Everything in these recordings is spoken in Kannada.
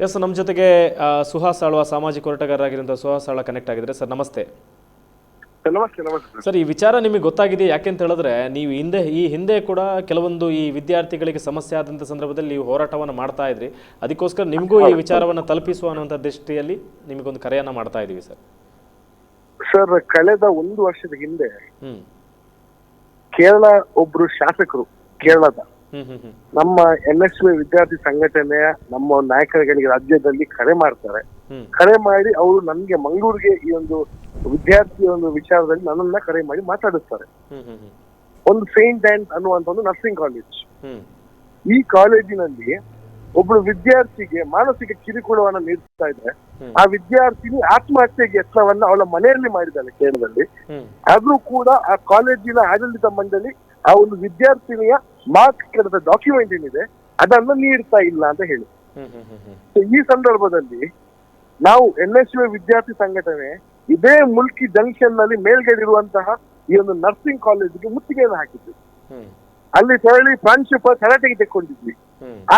ಎಸ್ ನಮ್ಮ ಜೊತೆಗೆ ಸುಹಾಸ್ ಆಳ್ವ ಸಾಮಾಜಿಕ ಹೋರಾಟಗಾರರಾಗಿರುವಂಥ ಸುಹಾಸ್ ಆಳ ಕನೆಕ್ಟ್ ಆಗಿದ್ರೆ ಸರ್ ನಮಸ್ತೆ. ಸರ್, ನಮಸ್ತೆ ನಮಸ್ತೆ ಸರ್. ಈ ವಿಚಾರ ನಿಮಗೆ ಗೊತ್ತಾಗಿದೆ ಯಾಕೆಂತ ಹೇಳಿದ್ರೆ ನೀವು ಹಿಂದೆ ಈ ಹಿಂದೆ ಕೂಡ ಕೆಲವೊಂದು ಈ ವಿದ್ಯಾರ್ಥಿಗಳಿಗೆ ಸಮಸ್ಯೆ ಆದಂತ ಸಂದರ್ಭದಲ್ಲಿ ನೀವು ಹೋರಾಟವನ್ನು ಮಾಡ್ತಾ ಇದ್ರಿ. ಅದಕ್ಕೋಸ್ಕರ ನಿಮಗೂ ಈ ವಿಚಾರವನ್ನು ತಲುಪಿಸುವ ಅನ್ನುವಂಥ ದೃಷ್ಟಿಯಲ್ಲಿ ನಿಮಗೊಂದು ಕರೆಯನ್ನ ಮಾಡ್ತಾ ಇದೀವಿ ಸರ್. ಸರ್ ಕಳೆದ ಒಂದು ವರ್ಷದ ಹಿಂದೆ ಹ್ಮ್. ಕೇರಳ ಒಬ್ರು ಶಾಸಕರು ಕೇರಳದ ನಮ್ಮ ಎನ್ ಎಸ್ ವಿದ್ಯಾರ್ಥಿ ಸಂಘಟನೆಯ ನಮ್ಮ ನಾಯಕರುಗಳಿಗೆ ರಾಜ್ಯದಲ್ಲಿ ಕರೆ ಮಾಡ್ತಾರೆ. ಕರೆ ಮಾಡಿ ಅವರು ನನ್ಗೆ ಮಂಗಳೂರಿಗೆ ಈ ಒಂದು ವಿದ್ಯಾರ್ಥಿ ಒಂದು ವಿಚಾರದಲ್ಲಿ ನನ್ನನ್ನ ಕರೆ ಮಾಡಿ ಮಾತಾಡಿಸ್ತಾರೆ ಒಂದು ಸೇಂಟ್ ಆಂಡ್ ಅನ್ನುವಂತ ಒಂದು ನರ್ಸಿಂಗ್ ಕಾಲೇಜ್ ಈ ಕಾಲೇಜಿನಲ್ಲಿ ಒಬ್ಬಳು ವಿದ್ಯಾರ್ಥಿಗೆ ಮಾನಸಿಕ ಕಿರುಕುಳವನ್ನ ನೀಡ್ತಾ ಇದ್ರೆ ಆ ವಿದ್ಯಾರ್ಥಿನಿ ಆತ್ಮಹತ್ಯೆಗೆ ಯತ್ನವನ್ನ ಅವಳ ಮನೆಯಲ್ಲಿ ಮಾಡಿದ್ದಾಳೆ ಕೇರಳದಲ್ಲಿ. ಆದ್ರೂ ಕೂಡ ಆ ಕಾಲೇಜಿನ ಆಡಳಿತ ಮಂಡಳಿ ಆ ಒಂದು ವಿದ್ಯಾರ್ಥಿನಿಯ ಮಾರ್ಕ್ಸ್ ಕೆಡದ ಡಾಕ್ಯುಮೆಂಟ್ ಏನಿದೆ ಅದನ್ನ ನೀಡ್ತಾ ಇಲ್ಲ ಅಂತ ಹೇಳಿ. ಈ ಸಂದರ್ಭದಲ್ಲಿ ನಾವು ಎನ್ ಎಸ್ ಯು ವಿದ್ಯಾರ್ಥಿ ಸಂಘಟನೆ ಇದೇ ಮುಲ್ಕಿ ಜಂಕ್ಷನ್ನಲ್ಲಿ ಮೇಲ್ಗಡೆ ಇರುವಂತಹ ಈ ಒಂದು ನರ್ಸಿಂಗ್ ಕಾಲೇಜಿಗೆ ಮುತ್ತಿಗೆಯನ್ನು ಹಾಕಿದ್ವಿ. ಅಲ್ಲಿ ತೆರಳಿ ಪ್ರಾಂಶುಪಾಲ್ ತರಾಟೆಗೆ ತೆಕ್ಕೊಂಡಿದ್ವಿ.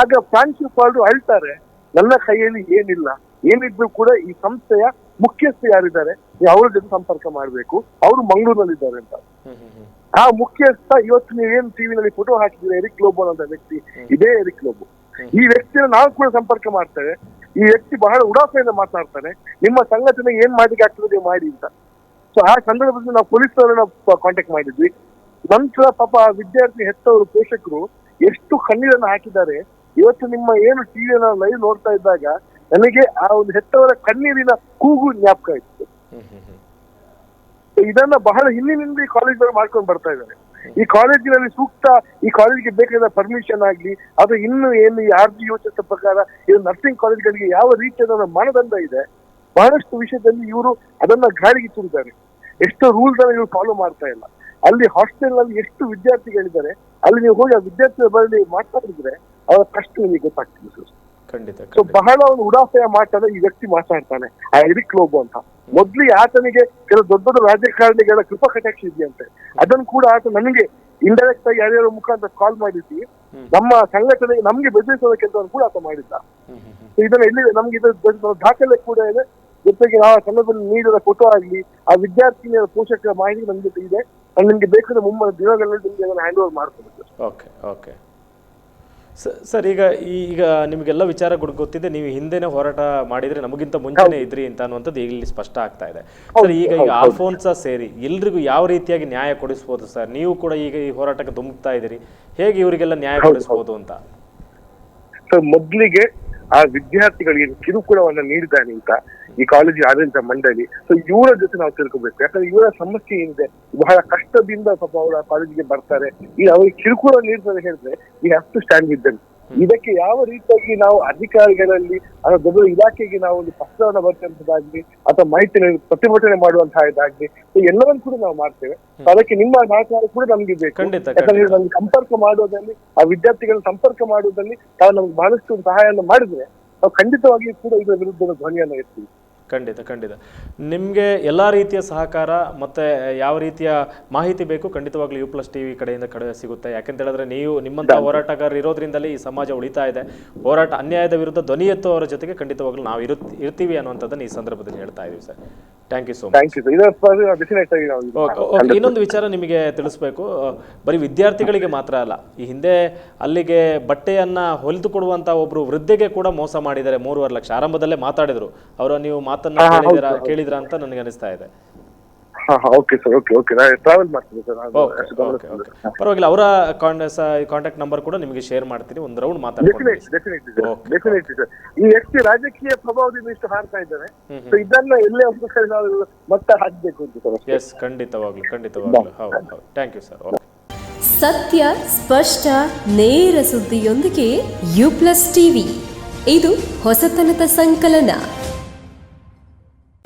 ಆಗ ಪ್ರಾಂಶುಪಾಲರು ಅಳ್ತಾರೆ ನನ್ನ ಕೈಯಲ್ಲಿ ಏನಿಲ್ಲ ಏನಿದ್ರು ಕೂಡ ಈ ಸಂಸ್ಥೆಯ ಮುಖ್ಯಸ್ಥ ಯಾರಿದ್ದಾರೆ ನೀವು ಅವ್ರ ಜೊತೆ ಸಂಪರ್ಕ ಮಾಡಬೇಕು. ಅವರು ಮಂಗಳೂರಿನಲ್ಲಿದ್ದಾರೆ ಅಂತ. ಆ ಮುಖ್ಯಸ್ಥ ಇವತ್ತು ನೀವೇನು ಟಿವಿನಲ್ಲಿ ಫೋಟೋ ಹಾಕಿದ್ರೆ ಎರಿಕ್ ಲೋಬೋ ಅಂತ ವ್ಯಕ್ತಿ. ಇದೇ ಎರಿಕ್ ಲೋಬೋ ಈ ವ್ಯಕ್ತಿನ ನಾವು ಕೂಡ ಸಂಪರ್ಕ ಮಾಡ್ತೇವೆ. ಈ ವ್ಯಕ್ತಿ ಬಹಳ ಉಡಾಫೆಯಿಂದ ಮಾತಾಡ್ತಾನೆ. ನಿಮ್ಮ ಸಂಘಟನೆ ಏನ್ ಮಾಡ್ಲಿಕ್ಕೆ ಆಗ್ತದೆ ಮಾಡಿ ಅಂತ. ಸೊ ಆ ಸಂದರ್ಭದಲ್ಲಿ ನಾವು ಪೊಲೀಸರನ್ನ ಕಾಂಟ್ಯಾಕ್ಟ್ ಮಾಡಿದ್ವಿ. ನಂತರ ಪಾಪ ವಿದ್ಯಾರ್ಥಿ ಹೆತ್ತವರು ಪೋಷಕರು ಎಷ್ಟು ಕಣ್ಣೀರನ್ನ ಹಾಕಿದ್ದಾರೆ. ಇವತ್ತು ನಿಮ್ಮ ಏನು ಟಿವಿ ಲೈವ್ ನೋಡ್ತಾ ಇದ್ದಾಗ ನನಗೆ ಆ ಒಂದು ಹೆತ್ತವರ ಕಣ್ಣೀರಿನ ಕೂಗು ಜ್ಞಾಪಕ ಇತ್ತು. ಇದನ್ನ ಬಹಳ ಹಿಂದಿನಿಂದ ಈ ಕಾಲೇಜ್ ಮಾಡ್ಕೊಂಡು ಬರ್ತಾ ಇದ್ದಾರೆ ಈ ಕಾಲೇಜಿನಲ್ಲಿ ಸೂಕ್ತ ಈ ಕಾಲೇಜಿಗೆ ಬೇಕಾದ ಪರ್ಮಿಷನ್ ಆಗ್ಲಿ, ಅದು ಇನ್ನು ಏನು ಈ ಆರ್ ಜಿ ಯೋಚಿಸಿದ ಪ್ರಕಾರ ಇದು ನರ್ಸಿಂಗ್ ಕಾಲೇಜ್ಗಳಿಗೆ ಯಾವ ರೀತಿಯಾದ ಮಾನದಂಡ ಇದೆ, ಬಹಳಷ್ಟು ವಿಷಯದಲ್ಲಿ ಇವರು ಅದನ್ನ ಗಾಳಿಗೆ ತುಂಬಿದ್ದಾರೆ ಎಷ್ಟು ರೂಲ್ಸ್ ಅನ್ನ ಇವರು ಫಾಲೋ ಮಾಡ್ತಾ ಇಲ್ಲ. ಅಲ್ಲಿ ಹಾಸ್ಟೆಲ್ನಲ್ಲಿ ಎಷ್ಟು ವಿದ್ಯಾರ್ಥಿಗಳಿದ್ದಾರೆ, ಅಲ್ಲಿ ನೀವು ಹೋಗಿ ಆ ವಿದ್ಯಾರ್ಥಿಗಳ ಬರಲಿ ಮಾತಾಡಿದ್ರೆ ಅವರ ಕಷ್ಟ ನಿಮಗೆ ಗೊತ್ತಾಗ್ತದೆ ಸರ್. ಖಂಡಿತ ಸೊ ಬಹಳ ಒಂದು ಉಡಾಸೆಯ ಮಾತನ್ನ ಈ ವ್ಯಕ್ತಿ ಮಾತಾಡ್ತಾನೆ ಆ ಎರಿಕ್ ಲೋಬೋ ಅಂತ. ಮೊದ್ಲು ಆತನಿಗೆ ಕೆಲವು ದೊಡ್ಡ ದೊಡ್ಡ ರಾಜಕಾರಣಿಗಳ ಕೃಪಾ ಕಟಾಕ್ಷ ಇದೆಯಂತೆ. ಅದನ್ನು ಕೂಡ ಆತ ನನಗೆ ಇಂಡೈರೆಕ್ಟ್ ಆಗಿ ಯಾರ್ಯಾರ ಮುಖಾಂತರ ಕಾಲ್ ಮಾಡಿಸಿ ನಮ್ಮ ಸಂಘಟನೆ ನಮ್ಗೆ ಬೆದರಿಸುವ ಕೆಲಸವನ್ನು ಕೂಡ ಆತ ಮಾಡಿದ್ದ. ಇದನ್ನ ಎಲ್ಲಿ ನಮ್ಗೆ ಇದು ದಾಖಲೆ ಕೂಡ ಇದೆ. ಜೊತೆಗೆ ನಾವು ಆ ಸಂದರ್ಭದಲ್ಲಿ ನೀಡಿದ ಫೋಟೋ ಆಗಲಿ ಆ ವಿದ್ಯಾರ್ಥಿನಿಯರ ಪೋಷಕರ ಮಾಹಿತಿ ನಮ್ಗೆ ಜೊತೆ ಇದೆ ನಿಮ್ಗೆ ಬೇಕಾದ ಮುಂಬರ ದಿನಗಳಲ್ಲಿ ನಿಮ್ಗೆ ಅದನ್ನ ಹ್ಯಾಂಡ್ ಓವರ್ ಮಾಡ್ಕೊಬೇಕು ಓಕೆ ಓಕೆ ಸರ್ ಈಗ ಈಗ ನಿಮಗೆಲ್ಲ ವಿಚಾರ ಗೊತ್- ಗೊತ್ತಿದೆ ನೀವು ಹಿಂದೆನೇ ಹೋರಾಟ ಮಾಡಿದ್ರೆ ನಮಗಿಂತ ಮುಂಚೆನೇ ಇದ್ರಿ ಅಂತ ಅನ್ನುವಂಥದ್ದು ಇಲ್ಲಿ ಸ್ಪಷ್ಟ ಆಗ್ತಾ ಇದೆ. ಸರ್ ಈಗ ಈಗ ಆಲ್ಫೋನ್ಸ ಸೇರಿ ಎಲ್ರಿಗೂ ಯಾವ ರೀತಿಯಾಗಿ ನ್ಯಾಯ ಕೊಡಿಸ್ಬೋದು ಸರ್? ನೀವು ಕೂಡ ಈಗ ಈ ಹೋರಾಟಕ್ಕೆ ಧುಮುಕ್ತಾ ಇದ್ದೀರಿ. ಹೇಗೆ ಇವರಿಗೆಲ್ಲ ನ್ಯಾಯ ಕೊಡಿಸ್ಬೋದು ಅಂತ? ಸೊ ಮೊದ್ಲಿಗೆ ಆ ವಿದ್ಯಾರ್ಥಿಗಳಿಗೆ ಕಿರುಕುಳವನ್ನ ನೀಡಿದ್ದಾನೆ ಅಂತ ಈ ಕಾಲೇಜಿನ ಆಡಳಿತ ಮಂಡಳಿ. ಸೊ ಇವರ ಜೊತೆ ನಾವು ತಿಳ್ಕೊಬೇಕು. ಯಾಕಂದ್ರೆ ಇವರ ಸಮಸ್ಯೆ ಏನಿದೆ ಬಹಳ ಕಷ್ಟದಿಂದ ಸ್ವಲ್ಪ ಅವರ ಕಾಲೇಜಿಗೆ ಬರ್ತಾರೆ. ಈ ಅವರಿಗೆ ಕಿರುಕುಳ ನೀಡ್ತಾರೆ ಹೇಳಿದ್ರೆ ಈ ಟು ಸ್ಟ್ಯಾಂಡ್ ಇದ್ದಲ್ಲಿ ಇದಕ್ಕೆ ಯಾವ ರೀತಿಯಾಗಿ ನಾವು ಅಧಿಕಾರಿಗಳಲ್ಲಿ ಅಥವಾ ದೊಡ್ಡ ಇಲಾಖೆಗೆ ನಾವು ಒಂದು ಪತ್ರವನ್ನು ಬರ್ತಂತದಾಗ್ಲಿ ಅಥವಾ ಮಾಹಿತಿ ಪ್ರತಿಭಟನೆ ಮಾಡುವಂತಹದ್ದಾಗ್ಲಿ ಸೊ ಎಲ್ಲವನ್ನು ಕೂಡ ನಾವು ಮಾಡ್ತೇವೆ. ಅದಕ್ಕೆ ನಿಮ್ಮ ಸಹಕಾರ ಕೂಡ ನಮ್ಗೆ ಬೇಕು. ಯಾಕಂದ್ರೆ ನಮ್ಗೆ ಸಂಪರ್ಕ ಮಾಡುವುದರಲ್ಲಿ ಆ ವಿದ್ಯಾರ್ಥಿಗಳನ್ನ ಸಂಪರ್ಕ ಮಾಡುವುದರಲ್ಲಿ ತಾವು ನಮ್ಗೆ ಬಹಳಷ್ಟು ಸಹಾಯವನ್ನು ಮಾಡಿದ್ರೆ ನಾವು ಖಂಡಿತವಾಗಿಯೂ ಕೂಡ ಇದರ ವಿರುದ್ಧದ ಧ್ವನಿಯನ್ನು ಎತ್ತೀವಿ. ಖಂಡಿತ ಖಂಡಿತ. ನಿಮಗೆ ಎಲ್ಲ ರೀತಿಯ ಸಹಕಾರ ಮತ್ತು ಯಾವ ರೀತಿಯ ಮಾಹಿತಿ ಬೇಕು ಖಂಡಿತವಾಗ್ಲೂ ಯು ಪ್ಲಸ್ ಟಿ ವಿ ಕಡೆಯಿಂದ ಕಡೆ ಸಿಗುತ್ತೆ. ಯಾಕೆಂತ ಹೇಳಿದ್ರೆ ನೀವು ನಿಮ್ಮಂಥ ಹೋರಾಟಗಾರರು ಇರೋದ್ರಿಂದಲೇ ಈ ಸಮಾಜ ಉಳಿತಾ ಇದೆ. ಹೋರಾಟ ಅನ್ಯಾಯದ ವಿರುದ್ಧ ಧ್ವನಿ ಎತ್ತುವವರ ಜೊತೆಗೆ ಖಂಡಿತವಾಗ್ಲೂ ನಾವು ಇರು ಇರ್ತೀವಿ ಅನ್ನುವಂಥದ್ದನ್ನು ಈ ಸಂದರ್ಭದಲ್ಲಿ ಹೇಳ್ತಾ ಇದ್ದೀವಿ sir. Thank you so much thank okay ಇನ್ನೊಂದು ವಿಚಾರ ನಿಮಗೆ ತಿಳಿಸ್ಬೇಕು. ಬರೀ ವಿದ್ಯಾರ್ಥಿಗಳಿಗೆ ಮಾತ್ರ ಅಲ್ಲ ಈ ಹಿಂದೆ ಅಲ್ಲಿಗೆ ಬಟ್ಟೆಯನ್ನ ಹೊಲಿದು ಕೊಡುವಂತ ಒಬ್ರು ವೃದ್ಧೆಗೆ ಕೂಡ ಮೋಸ ಮಾಡಿದ್ದಾರೆ ಮೂರುವರೆ ಲಕ್ಷ. ಆರಂಭದಲ್ಲೇ ಮಾತಾಡಿದ್ರು. ಅವರ ನೀವು ಮಾತನ್ನ ಕೇಳಿದಿರಾ ಕೇಳಿದ್ರ ಅಂತ ನನಗೆ ಅನಿಸ್ತಾ ಇದೆ. Okay sir okay okay travel ಮಾಡ್ತೀನಿ ಸರ್. ಪರವಾಗಿಲ್ಲ ಅವರ ಕಾಂಟ್ಯಾಕ್ಟ್ ನಂಬರ್ ಕೂಡ ನಿಮಗೆ ಶೇರ್ ಮಾಡ್ತೀನಿ ಒಂದು ರೌಂಡ್ ಮಾತಾಡ್ತೀನಿ ಸರ್ ಈ ವ್ಯಕ್ತಿ ರಾಜಕೀಯ ಪ್ರಭಾವದಿಂದ ಇಷ್ಟು ಹಾರ್ತಾ ಇದ್ದಾರೆ ಹ್ಮ್, ಸೊ ಇದನ್ನ ಎಲ್ಲೇ ಒಂದು ನಾವು ಮತ್ತೆ ಹಾಕ್ಬೇಕು ಅಂತ ಸರ್. ಎಸ್ ಖಂಡಿತವಾಗ್ಲು ಖಂಡಿತವಾಗ್ಲು. ಹೌದು ಹೌದು. ಥ್ಯಾಂಕ್ ಯು ಸರ್ ಓಕೆ ಸತ್ಯ ಸ್ಪಷ್ಟ ನೇರ ಸುದ್ದಿಯೊಂದಿಗೆ ಯು ಪ್ಲಸ್ ಟಿವಿ. ಇದು ಹೊಸತನದ ಸಂಕಲನ.